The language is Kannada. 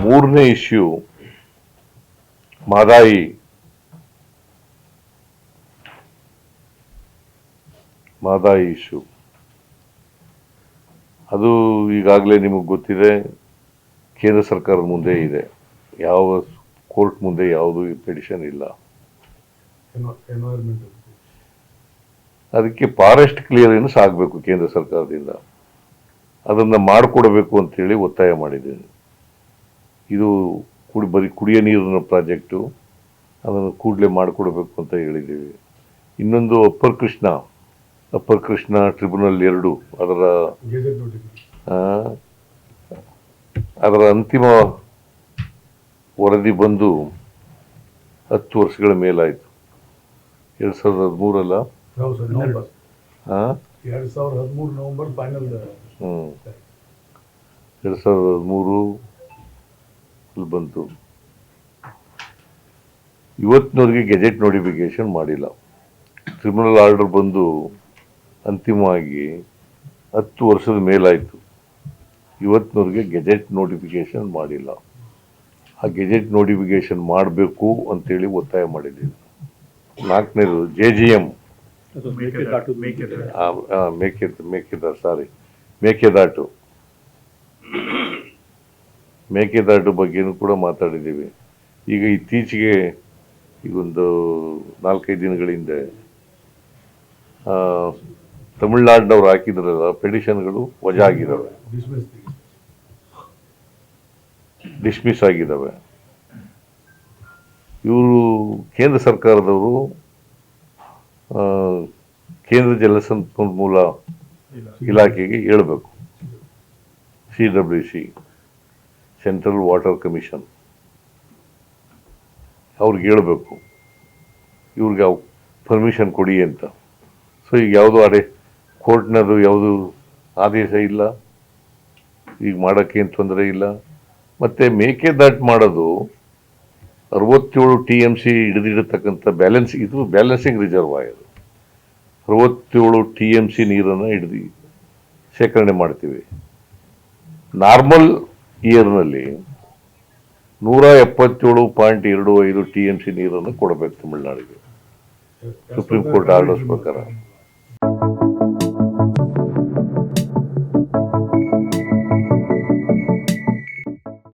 ಮೂರನೇ ಇಶ್ಯೂ ಮಾದಾಯಿ. ಮಾದಾಯಿ ಇಶ್ಯೂ ಅದು ಈಗಾಗಲೇ ನಿಮಗೆ ಗೊತ್ತಿದೆ ಕೇಂದ್ರ ಸರ್ಕಾರದ ಮುಂದೆ ಇದೆ. ಯಾವ ಕೋರ್ಟ್ ಮುಂದೆ ಯಾವುದು ಪೆಟಿಷನ್ ಇಲ್ಲ. ಅದಕ್ಕೆ ಫಾರೆಸ್ಟ್ ಕ್ಲಿಯರೆನ್ಸ್ ಆಗಬೇಕು ಕೇಂದ್ರ ಸರ್ಕಾರದಿಂದ. ಅದನ್ನು ಮಾಡಿಕೊಡಬೇಕು ಅಂತೇಳಿ ಒತ್ತಾಯ ಮಾಡಿದ್ದೀನಿ. ಇದು ಕುಡಿ ಬರೀ ಕುಡಿಯೋ ನೀರಿನ ಪ್ರಾಜೆಕ್ಟು. ಅದನ್ನು ಕೂಡಲೇ ಮಾಡಿಕೊಡ್ಬೇಕು ಅಂತ ಹೇಳಿದ್ದೀವಿ. ಇನ್ನೊಂದು upper Krishna upper Krishna tribunal ಎರಡು ಅದರ ಆ, ಅದರ ಅಂತಿಮ ವರದಿ ಬಂದು ಹತ್ತು ವರ್ಷಗಳ ಮೇಲಾಯಿತು. ಎರಡು ಸಾವಿರದ ಹದಿಮೂರಲ್ಲ? ಹಾಂ ಎರಡು ಸಾವಿರದ ಹದಿಮೂರು ನವೆಂಬರ್ ಫೈನಲ್ ಹ್ಞೂ ಎರಡು ಸಾವಿರದ ಹದಿಮೂರು ಬಂತು. ಇವತ್ತಿನವರೆಗೆ ಗೆಜೆಟ್ ನೋಟಿಫಿಕೇಶನ್ ಮಾಡಿಲ್ಲ. ಕ್ರಿಮಿನಲ್ ಆರ್ಡರ್ ಬಂದು ಅಂತಿಮವಾಗಿ ಹತ್ತು ವರ್ಷದ ಮೇಲಾಯಿತು. ಇವತ್ತಿನವರೆಗೆ ಗೆಜೆಟ್ ನೋಟಿಫಿಕೇಶನ್ ಮಾಡಿಲ್ಲ. ಆ ಗೆಜೆಟ್ ನೋಟಿಫಿಕೇಶನ್ ಮಾಡಬೇಕು ಅಂತೇಳಿ ಒತ್ತಾಯ ಮಾಡಿದ್ದೀವಿ. ನಾಲ್ಕನೇದು J G M Mekedatu Mekedatu. Sorry Mekedatu. Mekedatu ಬಗ್ಗೆನೂ ಕೂಡ ಮಾತಾಡಿದ್ದೀವಿ. ಈಗ ಇತ್ತೀಚೆಗೆ ಈಗೊಂದು ನಾಲ್ಕೈದು ದಿನಗಳ ಹಿಂದೆ ತಮಿಳ್ನಾಡಿನವ್ರು ಹಾಕಿದ್ರಲ್ಲ, ಪೆಡಿಷನ್ಗಳು ವಜಾ ಆಗಿದ್ದಾವೆ ಡಿಸ್ಮಿಸ್ ಆಗಿದ್ದಾವೆ. ಇವರು ಕೇಂದ್ರ ಸರ್ಕಾರದವರು ಕೇಂದ್ರ ಜಲಸಂಪನ್ಮೂಲ ಇಲಾಖೆಗೆ ಹೇಳಬೇಕು. C W C. Central water commission ಅವ್ರಿಗೆ ಹೇಳಬೇಕು. ಇವ್ರಿಗೆ ಪರ್ಮಿಷನ್ ಕೊಡಿ ಅಂತ. ಸೊ ಈಗ ಯಾವುದು ಅಡೆ ಕೋರ್ಟ್ನದು ಯಾವುದು ಆದೇಶ ಇಲ್ಲ. ಈಗ ಮಾಡೋಕ್ಕೇನು ತೊಂದರೆ ಇಲ್ಲ. ಮತ್ತು ಮೇಕೆದಾಟು ಮಾಡೋದು ಅರವತ್ತೇಳು ಟಿ ಎಂ ಸಿ ಹಿಡಿದಿಡತಕ್ಕಂಥ ಬ್ಯಾಲೆನ್ಸ್ ಇದು ಬ್ಯಾಲೆನ್ಸಿಂಗ್ ರಿಸರ್ವ್ ಆಗಿದೆ ಅರವತ್ತೇಳು ಟಿ ಎಂ ಸಿ ನೀರನ್ನು ಹಿಡಿದು ಶೇಖರಣೆ ಮಾಡ್ತೀವಿ. ನಾರ್ಮಲ್ ಇಯರ್ನಲ್ಲಿ ನೂರ ಎಪ್ಪತ್ತೇಳು ಪಾಯಿಂಟ್ ಎರಡು ಐದು ಟಿ ಎಂ ಸಿ ನೀರನ್ನು ಕೊಡಬೇಕು ತಮಿಳುನಾಡಿಗೆ. ಸುಪ್ರೀಂ ಕೋರ್ಟ್ ಆರ್ಡರ್ಸ್ ಪ್ರಕಾರ.